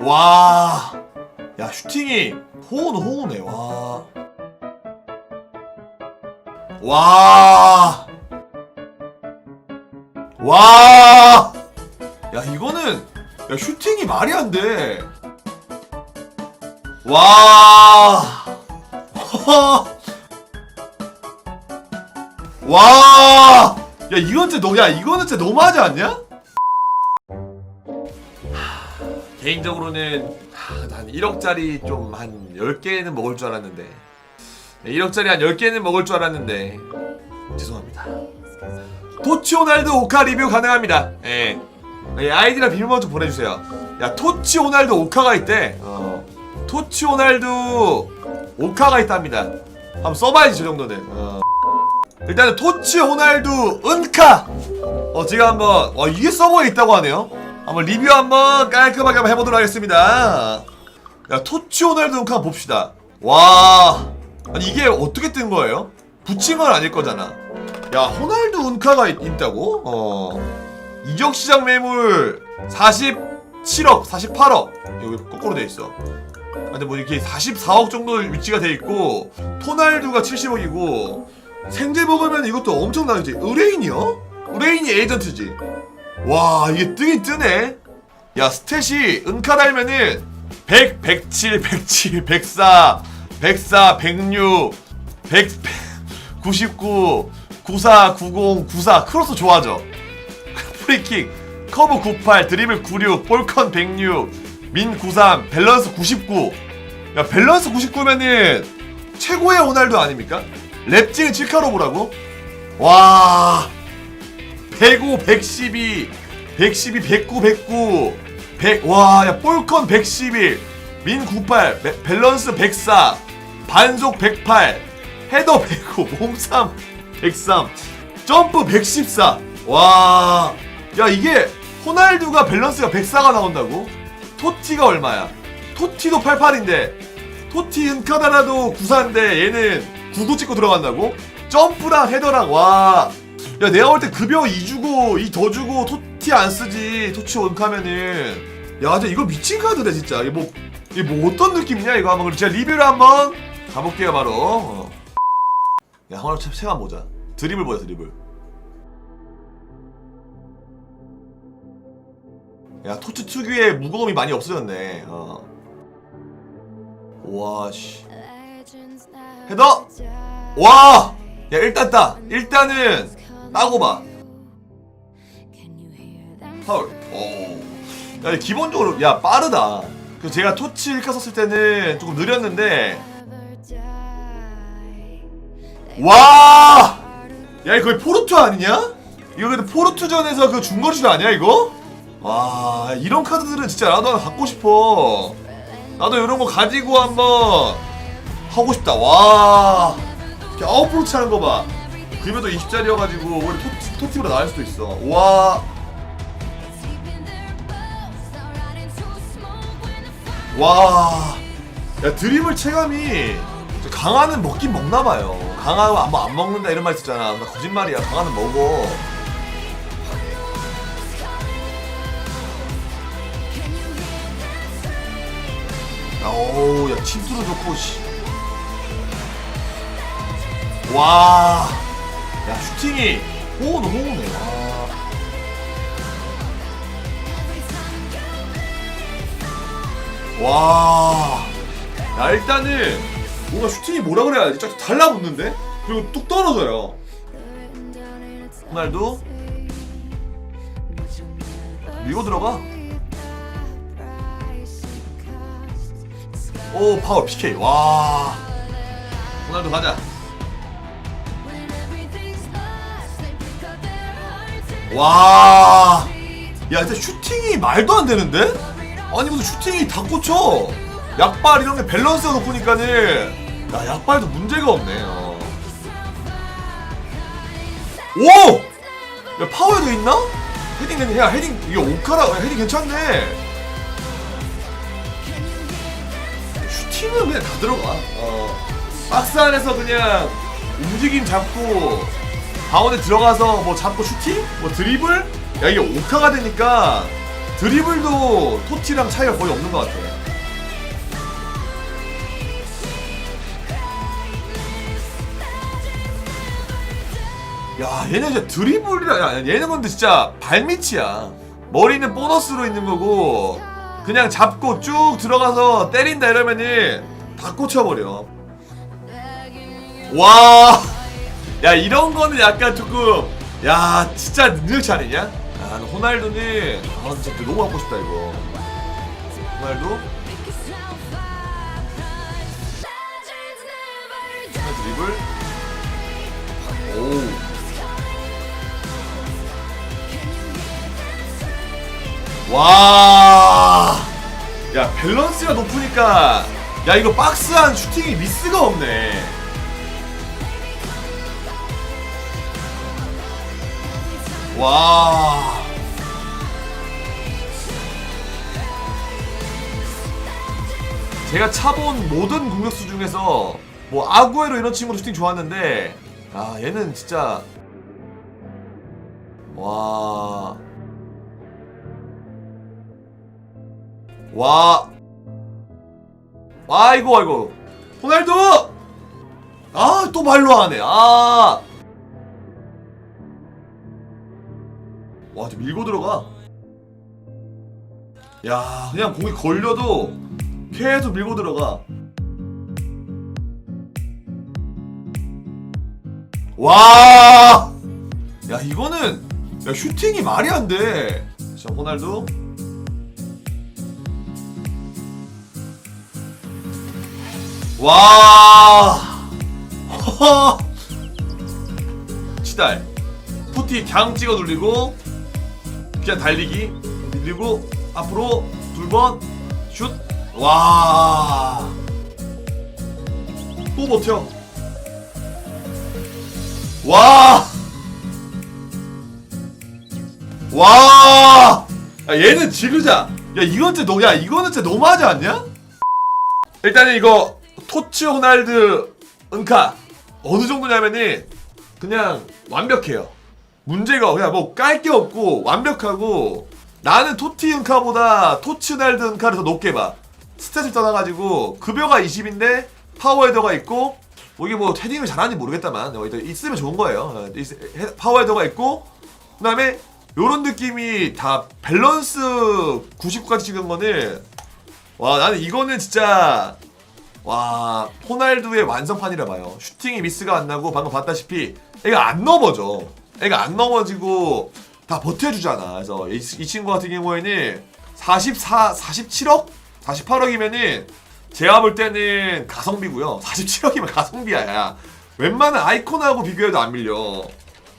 와. 야, 슈팅이 호우는 호우네. 와. 와. 와. 야, 이거는 야, 슈팅이 말이 안 돼. 와. 와. 야, 이건 진짜 너, 야, 이거는 진짜 너무하지 않냐? 개인적으로는 하, 난 1억짜리 좀 한 10개는 먹을 줄 알았는데. 네, 1억짜리 한 10개는 먹을 줄 알았는데. 죄송합니다. 토치 호날두 오카 리뷰 가능합니다. 예. 예, 아이디랑 비밀번호 좀 보내주세요. 야 토치 호날두 오카가 있대. 어. 토치 호날두 오카가 있답니다. 한번 써봐야지 저 정도는. 어. 일단은 토치 호날두 은카. 어 제가 한번 와 이게 서버에 있다고 하네요 한번 리뷰 한번 깔끔하게 한번 해보도록 하겠습니다. 야 토치 호날두 은카 봅시다. 와. 아니 이게 어떻게 뜬 거예요? 붙인 건 아닐 거잖아. 야 호날두 은카가 있, 있다고? 어. 이적 시장 매물 47억 48억. 여기 거꾸로 돼 있어. 아, 근데 뭐 이렇게 44억 정도 위치가 돼 있고 토날두가 70억이고 생제 먹으면 이것도 엄청나겠지 의뢰인이요? 의뢰인이 에이전트지 와 이게 뜨긴 뜨네. 야 스탯이 은카 달면은 100, 107, 107, 104 104, 106 100, 99 94, 90, 94 크로스 좋아져 프리킥 커브 98 드리블 96 볼컨 106 민 93 밸런스 99 야 밸런스 99면은 최고의 호날두 아닙니까? 랩징은 7카로브라고? 와 105, 112, 112, 109, 109, 100, 와, 야, 볼컨 111, 민 98, 배- 밸런스 104, 반속 108, 헤더 105, 몸싸움 103, 점프 114. 와, 야, 이게 호날두가 밸런스가 104가 나온다고? 토티가 얼마야? 토티도 88인데, 토티 은카다라도 94인데 얘는 9도 찍고 들어간다고? 점프랑 헤더랑 와. 야 내가 볼 때 급여 2 주고 2더 주고 토티 안 쓰지. 토치 원카면은. 야 진짜 이거 미친 카드네 진짜. 이게 뭐 이게 뭐 어떤 느낌이냐 이거 한번. 제가 리뷰를 한번 가볼게요 바로. 어. 야 한번 세만 보자. 드리블 보자 드리블 야 토치 특유의 무거움이 많이 없어졌네. 어. 와씨. 헤더! 와! 야 일단 따. 일단은 따고 봐. 파울 오. 야 기본적으로 야 빠르다. 그 제가 토치 1카 썼을 때는 조금 느렸는데. 와! 야 이거 거의 포르투 아니냐? 이거 근데 포르투전에서 그 중거리슛 아니야 이거? 와 이런 카드들은 진짜 나도 하나 갖고 싶어. 나도 이런 거 가지고 한번 하고 싶다. 와. 이렇게 아웃프로치 하는 거봐 금액도 20짜리여가지고 오히려 토, 토티보다 나을 수도 있어 와 와, 야 드리블 체감이 강화는 먹긴 먹나봐요. 강화가 아마 안 먹는다 이런 말 있었잖아. 나 거짓말이야. 강화는 먹어. 야, 오, 야 침투도 좋고 씨. 와, 야 슈팅이 호우는 호우네. 와. 와. 야, 일단은 뭔가 슈팅이 뭐라 그래야지. 쫙 달라붙는데? 그리고 뚝 떨어져요. 호날두 밀고 들어가. 오, 파워 PK. 와. 호날두 가자. 와. 야, 진짜 슈팅이 말도 안 되는데? 아니 무슨 슈팅이 다 꽂혀 약발 이런 게 밸런스가 높으니까는 야 약발도 문제가 없네 어. 오! 야 파워에도 있나? 헤딩 괜- 야 헤딩 이게 오카라 야, 헤딩 괜찮네 슈팅은 그냥 다 들어가 어. 박스 안에서 그냥 움직임 잡고 가운데 들어가서 뭐 잡고 슈팅? 뭐 드리블? 야 이게 오카가 되니까 드리블도 토티랑 차이가 거의 없는 것 같아. 야 얘네 진짜 드리블이라 야, 얘네 근데 진짜 발밑이야 머리는 보너스로 있는 거고 그냥 잡고 쭉 들어가서 때린다 이러면은 다 꽂혀버려 와, 야 이런 거는 약간 조금, 야 진짜 능력치 아니냐? 아, 호날두는 아 진짜 너무 갖고 싶다 이거. 호날두, 하나 드리블, 오, 와, 야 밸런스가 높으니까, 야 이거 박스한 슈팅이 미스가 없네. 와. 제가 차본 모든 공격수 중에서 뭐 아구에로 이런 친구도 슈팅 좋았는데 아 얘는 진짜 와. 와. 아이고 아이고. 호날두! 아, 또 발로 하네. 아. 와, 저 밀고 들어가. 야, 그냥 공이 걸려도 계속 밀고 들어가. 와! 야, 이거는 야, 슈팅이 말이 안 돼. 자, 호날두. 와! 허허! 치달. 푸티 강 찍어 눌리고 그냥 달리기 밀리고 앞으로 두번 슛. 와. 또 버텨. 와. 와. 야, 얘는 지르자. 야 이건 진짜 너, 야 이거는 진짜 너무하지 않냐? 일단은 이거 토치 호날드 은카 어느 정도냐면은 그냥 완벽해요. 문제가 그냥 뭐 깔 게 없고 완벽하고 나는 토티 은카보다 토치 호날드 은카를 더 높게 봐. 스탯을 떠나가지고 급여가 20인데 파워헤더가 있고 뭐 이게 뭐 헤딩을 잘하는지 모르겠다만 어, 있으면 좋은 거예요. 어, 파워헤더가 있고 그다음에 요런 느낌이 다 밸런스 99까지 찍은 거는 와 나는 이거는 진짜 와 호날두의 완성판이라 봐요. 슈팅이 미스가 안 나고 방금 봤다시피 애가 안 넘어져. 애가 안 넘어지고 다 버텨주잖아. 그래서 이, 이 친구 같은 경우에는 44, 47억, 48억이면은 제가 볼 때는 가성비고요. 47억이면 가성비야. 야. 웬만한 아이콘하고 비교해도 안 밀려.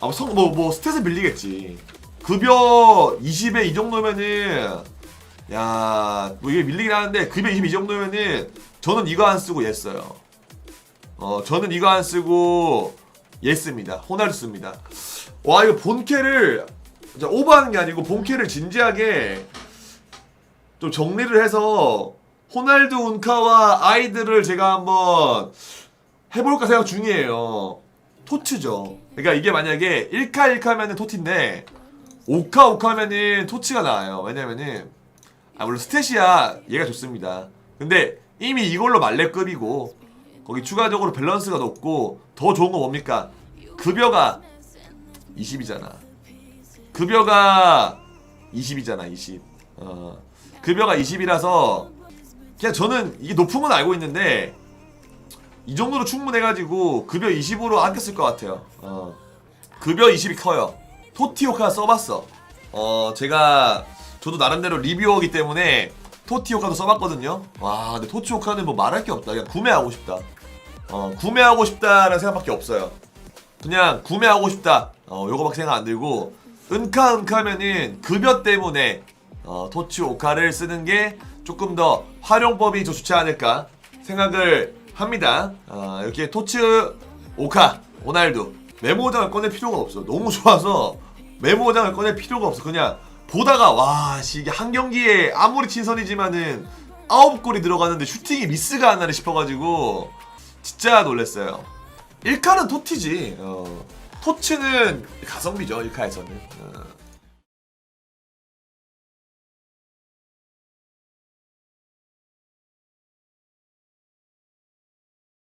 아, 뭐, 성, 뭐, 뭐, 스탯은 밀리겠지. 급여 20에 이 정도면은, 야, 뭐 이게 밀리긴 하는데, 급여 20 이 정도면은, 저는 이거 안 쓰고 얘 써요. 어, 저는 이거 안 쓰고, 얘 씁니다. 호날두 씁니다. 와, 이거 본캐를, 오버하는 게 아니고, 본캐를 진지하게, 좀 정리를 해서, 호날두 운카와 아이들을 제가 한번 해볼까 생각 중이에요. 토츠죠. 그러니까 이게 만약에 1카 1카면은 토티인데 5카 5카면은 토치가 나와요. 왜냐면은 아 물론 스탯이야 얘가 좋습니다. 근데 이미 이걸로 말레급이고 거기 추가적으로 밸런스가 높고 더 좋은 건 뭡니까? 급여가 20이잖아. 급여가 20이잖아 20. 어 급여가 20이라서 그냥 저는 이게 높은 건 알고 있는데 이 정도로 충분해가지고 급여 20으로 아꼈을 것 같아요. 어. 급여 20이 커요. 토티오카 써봤어. 어 제가 저도 나름대로 리뷰어기 때문에 토티오카도 써봤거든요. 와 근데 토티오카는 뭐 말할 게 없다. 그냥 구매하고 싶다. 어 구매하고 싶다라는 생각밖에 없어요. 그냥 구매하고 싶다. 어 요거밖에 생각 안 들고 은카 은카면은 급여 때문에 어, 토치 오카를 쓰는 게 조금 더 활용법이 더 좋지 않을까 생각을 합니다. 어, 이렇게 토치 오카 호날두 메모장을 꺼낼 필요가 없어. 너무 좋아서 메모장을 꺼낼 필요가 없어. 그냥 보다가 와 씨, 이게 한 경기에 아무리 친선이지만은 아홉 골이 들어가는데 슈팅이 미스가 안 나네 싶어가지고 진짜 놀랬어요. 1카는 토티지. 어. 토치는 가성비죠 1카에서는. 어.